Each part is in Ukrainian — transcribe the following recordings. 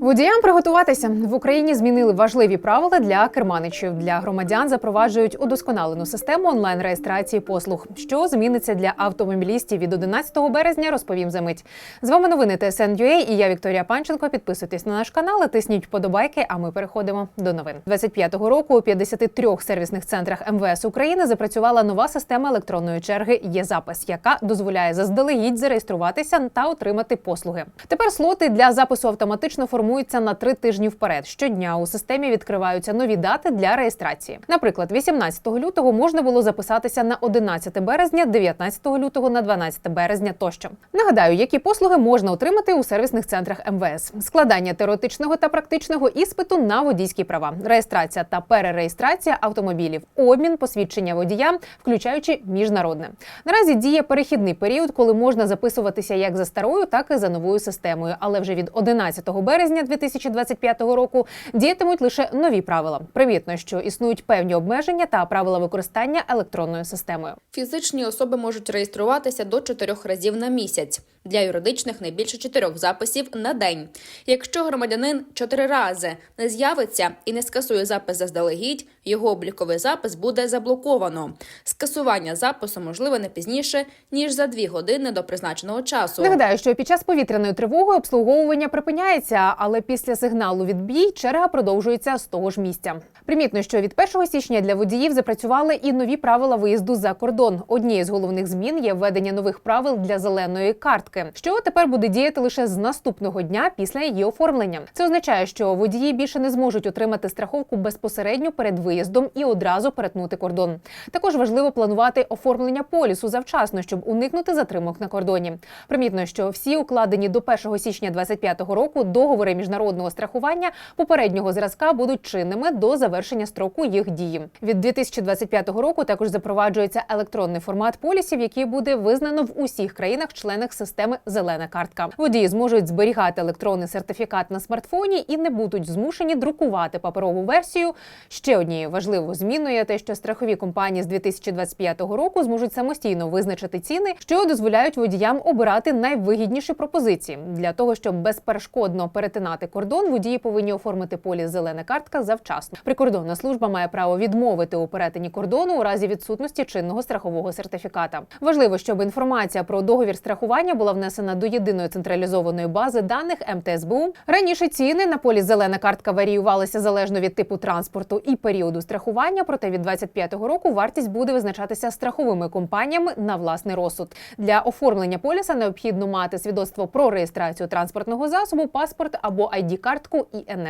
Водіям приготуватися в Україні змінили важливі правила для керманичів. Для громадян запроваджують удосконалену систему онлайн-реєстрації послуг. Що зміниться для автомобілістів від 11 березня, розповім за мить. З вами новини ТСН.UA і я Вікторія Панченко. Підписуйтесь на наш канал, тисніть вподобайки. А ми переходимо до новин. 25-го року у 53 сервісних центрах МВС України запрацювала нова система електронної черги «Є-запис», яка дозволяє заздалегідь зареєструватися та отримати послуги. Тепер слоти для запису автоматично формуються на три тижні вперед. Щодня у системі відкриваються нові дати для реєстрації. Наприклад, 18 лютого можна було записатися на 11 березня, 19 лютого на 12 березня тощо. Нагадаю, які послуги можна отримати у сервісних центрах МВС: складання теоретичного та практичного іспиту на водійські права, реєстрація та перереєстрація автомобілів, обмін посвідчення водія, включаючи міжнародне. Наразі діє перехідний період, коли можна записуватися як за старою, так і за новою системою. Але вже від 11 березня 2025 року діятимуть лише нові правила. Привітно, що існують певні обмеження та правила використання електронною системою. Фізичні особи можуть реєструватися до чотирьох разів на місяць. Для юридичних не більше чотирьох записів на день. Якщо громадянин чотири рази не з'явиться і не скасує запис заздалегідь, його обліковий запис буде заблоковано. Скасування запису можливе не пізніше ніж за дві години до призначеного часу. Нагадаю, що під час повітряної тривоги обслуговування припиняється, але після сигналу відбій черга продовжується з того ж місця. Примітно, що від 1 січня для водіїв запрацювали і нові правила виїзду за кордон. Однією з головних змін є введення нових правил для зеленої картки, що тепер буде діяти лише з наступного дня після її оформлення. Це означає, що водії більше не зможуть отримати страховку безпосередньо перед виїздом і одразу перетнути кордон. Також важливо планувати оформлення полісу завчасно, щоб уникнути затримок на кордоні. Примітно, що всі укладені до 1 січня 2025 року договори міжнародного страхування попереднього зразка будуть чинними до завершення строку їх дії. Від 2025 року також запроваджується електронний формат полісів, який буде визнано в усіх країнах-членах системи Зелена картка. Водії зможуть зберігати електронний сертифікат на смартфоні і не будуть змушені друкувати паперову версію. Ще однією важливою зміною є те, що страхові компанії з 2025 року зможуть самостійно визначити ціни, що дозволяють водіям обирати найвигідніші пропозиції. Для того щоб безперешкодно перетинати кордон, водії повинні оформити поліс зелена картка завчасно. Прикордонна служба має право відмовити у перетині кордону у разі відсутності чинного страхового сертифіката. Важливо, щоб інформація про договір страхування була внесена до єдиної централізованої бази даних МТСБУ. Раніше ціни на поліс зелена картка варіювалися залежно від типу транспорту і періоду страхування. Проте від 25-го року вартість буде визначатися страховими компаніями на власний розсуд. Для оформлення поліса необхідно мати свідоцтво про реєстрацію транспортного засобу, паспорт або id картку ІНН.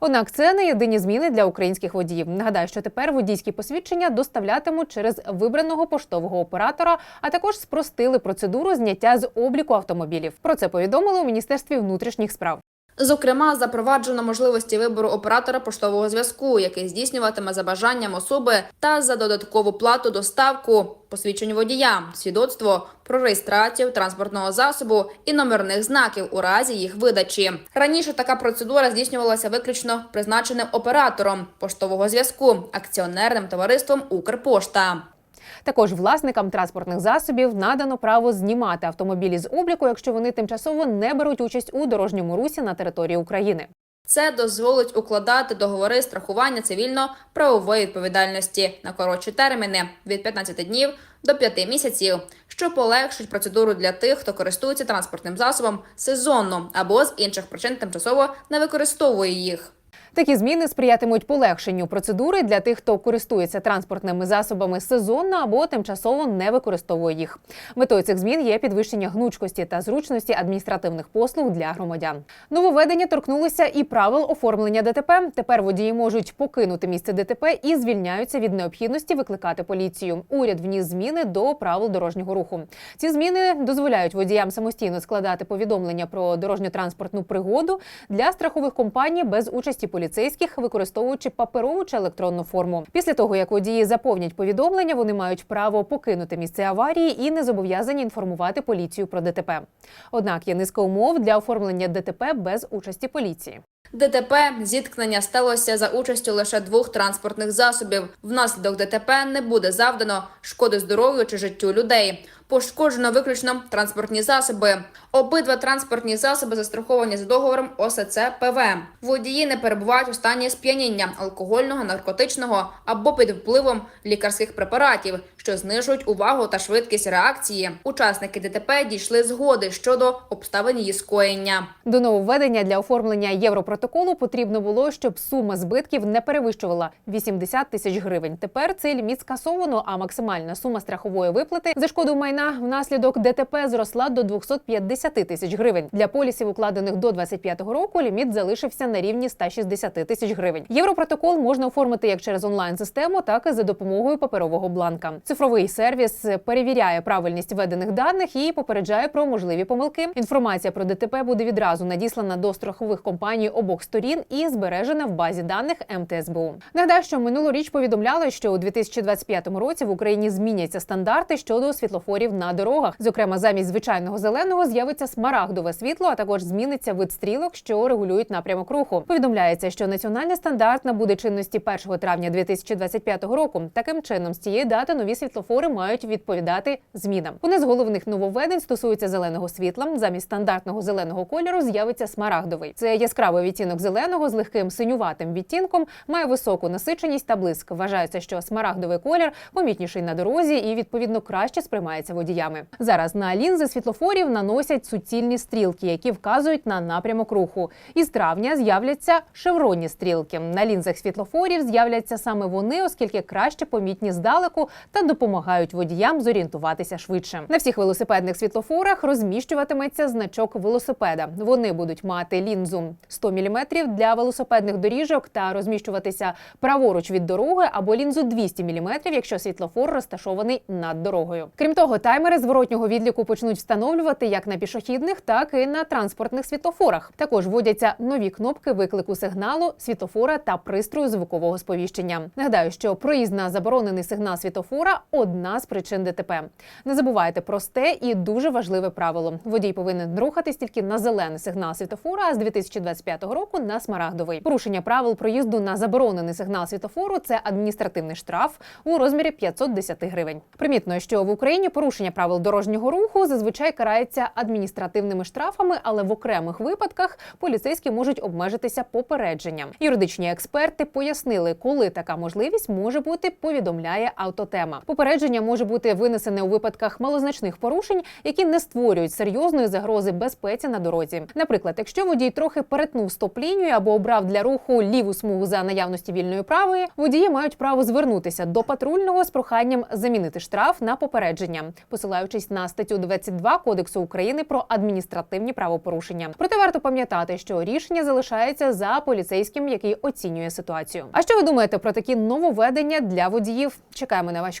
Однак це не єдині зміни для українських водіїв. Нагадаю, що тепер водійські посвідчення доставлятимуть через вибраного поштового оператора, а також спростили процедуру зняття з обліку автомобілів. Про це повідомили у міністерстві внутрішніх справ. Зокрема, запроваджено можливості вибору оператора поштового зв'язку, який здійснюватиме за бажанням особи та за додаткову плату доставку посвідчень водія, свідоцтво про реєстрацію транспортного засобу і номерних знаків у разі їх видачі. Раніше така процедура здійснювалася виключно призначеним оператором поштового зв'язку, акціонерним товариством Укрпошта. Також власникам транспортних засобів надано право знімати автомобілі з обліку, якщо вони тимчасово не беруть участь у дорожньому русі на території України. Це дозволить укладати договори страхування цивільно-правової відповідальності на коротші терміни від 15 днів до 5 місяців, що полегшить процедуру для тих, хто користується транспортним засобом сезонно або з інших причин тимчасово не використовує їх. Такі зміни сприятимуть полегшенню процедури для тих, хто користується транспортними засобами сезонно або тимчасово не використовує їх. Метою цих змін є підвищення гнучкості та зручності адміністративних послуг для громадян. Нововведення торкнулися і правил оформлення ДТП. Тепер водії можуть покинути місце ДТП і звільняються від необхідності викликати поліцію. Уряд вніс зміни до правил дорожнього руху. Ці зміни дозволяють водіям самостійно складати повідомлення про дорожньо-транспортну пригоду для страхових компаній без участі поліції поліцейських, використовуючи паперову чи електронну форму. Після того, як водії заповнять повідомлення, вони мають право покинути місце аварії і не зобов'язані інформувати поліцію про ДТП. Однак є низка умов для оформлення ДТП без участі поліції. ДТП зіткнення сталося за участю лише двох транспортних засобів. Внаслідок ДТП не буде завдано шкоди здоров'ю чи життю людей. Пошкоджено виключно транспортні засоби. Обидва транспортні засоби застраховані за договором ОСЦ ПВ. Водії не перебувають у стані сп'яніння алкогольного, наркотичного або під впливом лікарських препаратів, що знижують увагу та швидкість реакції. Учасники ДТП дійшли згоди щодо обставин її скоєння. До нововведення для оформлення європротоколу потрібно було, щоб сума збитків не перевищувала 80 тисяч гривень. Тепер цей ліміт скасовано, а максимальна сума страхової виплати за шкоду майна внаслідок ДТП зросла до 250 тисяч гривень. Для полісів, укладених до 25-го року, ліміт залишився на рівні 160 тисяч гривень. Європротокол можна оформити як через онлайн систему, так і за допомогою паперового бланка. Цифровий сервіс перевіряє правильність введених даних і попереджає про можливі помилки. Інформація про ДТП буде відразу надіслана до страхових компаній обох сторін і збережена в базі даних МТСБУ. Нагадаю, що минулоріч повідомляли, що у 2025 році в Україні зміняться стандарти щодо світлофорів на дорогах. Зокрема, замість звичайного зеленого з'явиться смарагдове світло, а також зміниться вид стрілок, що регулюють напрямок руху. Повідомляється, що національний стандарт набуде чинності 1 травня 2025 року. Таким чином, з цієї дати нові світлофори мають відповідати змінам. Вони з головних нововведень стосуються зеленого світла. Замість стандартного зеленого кольору з'явиться смарагдовий. Це яскравий відтінок зеленого з легким синюватим відтінком, має високу насиченість та блиск. Вважається, що смарагдовий колір помітніший на дорозі і відповідно краще сприймається водіями. Зараз на лінзи світлофорів наносять суцільні стрілки, які вказують на напрямок руху. Із травня з'являться шевронні стрілки. На лінзах світлофорів з'являться саме вони, оскільки краще помітні здалеку та допомагають водіям зорієнтуватися швидше. На всіх велосипедних світлофорах розміщуватиметься значок велосипеда. Вони будуть мати лінзу 100 мм для велосипедних доріжок та розміщуватися праворуч від дороги або лінзу 200 мм, якщо світлофор розташований над дорогою. Крім того, таймери зворотнього відліку почнуть встановлювати як на пішохідних, так і на транспортних світлофорах. Також вводяться нові кнопки виклику сигналу, світлофора та пристрою звукового сповіщення. Нагадаю, що проїзд на заборонений сигнал світлофора одна з причин ДТП. Не забувайте просте і дуже важливе правило. Водій повинен рухатись тільки на зелений сигнал світлофора, а з 2025 року на смарагдовий. Порушення правил проїзду на заборонений сигнал світлофору це адміністративний штраф у розмірі 510 гривень. Примітно, що в Україні порушення правил дорожнього руху зазвичай карається адміністративними штрафами, але в окремих випадках поліцейські можуть обмежитися попередженням. Юридичні експерти пояснили, коли така можливість може бути, повідомляє автотема. Попередження може бути винесене у випадках малозначних порушень, які не створюють серйозної загрози безпеці на дорозі. Наприклад, якщо водій трохи перетнув стоп-лінію або обрав для руху ліву смугу за наявності вільної правої, водії мають право звернутися до патрульного з проханням замінити штраф на попередження, посилаючись на статтю 22 Кодексу України про адміністративні правопорушення. Проте варто пам'ятати, що рішення залишається за поліцейським, який оцінює ситуацію. А що ви думаєте про такі нововведення для водіїв? Чекаємо на ваші